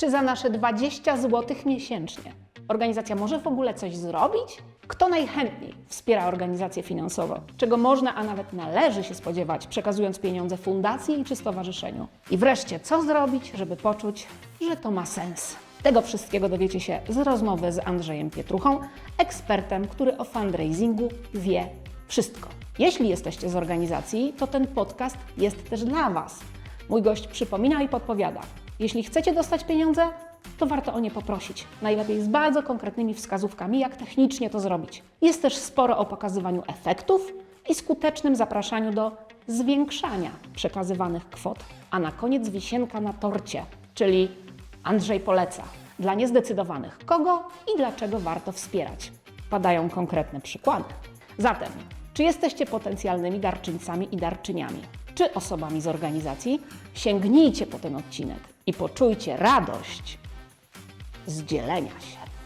Czy za nasze 20 zł miesięcznie organizacja może w ogóle coś zrobić? Kto najchętniej wspiera organizację finansowo? Czego można, a nawet należy się spodziewać, przekazując pieniądze fundacji czy stowarzyszeniu? I wreszcie, co zrobić, żeby poczuć, że to ma sens? Tego wszystkiego dowiecie się z rozmowy z Andrzejem Pietruchą, ekspertem, który o fundraisingu wie wszystko. Jeśli jesteście z organizacji, to ten podcast jest też dla Was. Mój gość przypomina i podpowiada. Jeśli chcecie dostać pieniądze, to warto o nie poprosić. Najlepiej z bardzo konkretnymi wskazówkami, jak technicznie to zrobić. Jest też sporo o pokazywaniu efektów i skutecznym zapraszaniu do zwiększania przekazywanych kwot. A na koniec wisienka na torcie, czyli Andrzej poleca dla niezdecydowanych, kogo i dlaczego warto wspierać. Padają konkretne przykłady. Zatem, czy jesteście potencjalnymi darczyńcami i darczyniami, czy osobami z organizacji? Sięgnijcie po ten odcinek i poczujcie radość z dzielenia się.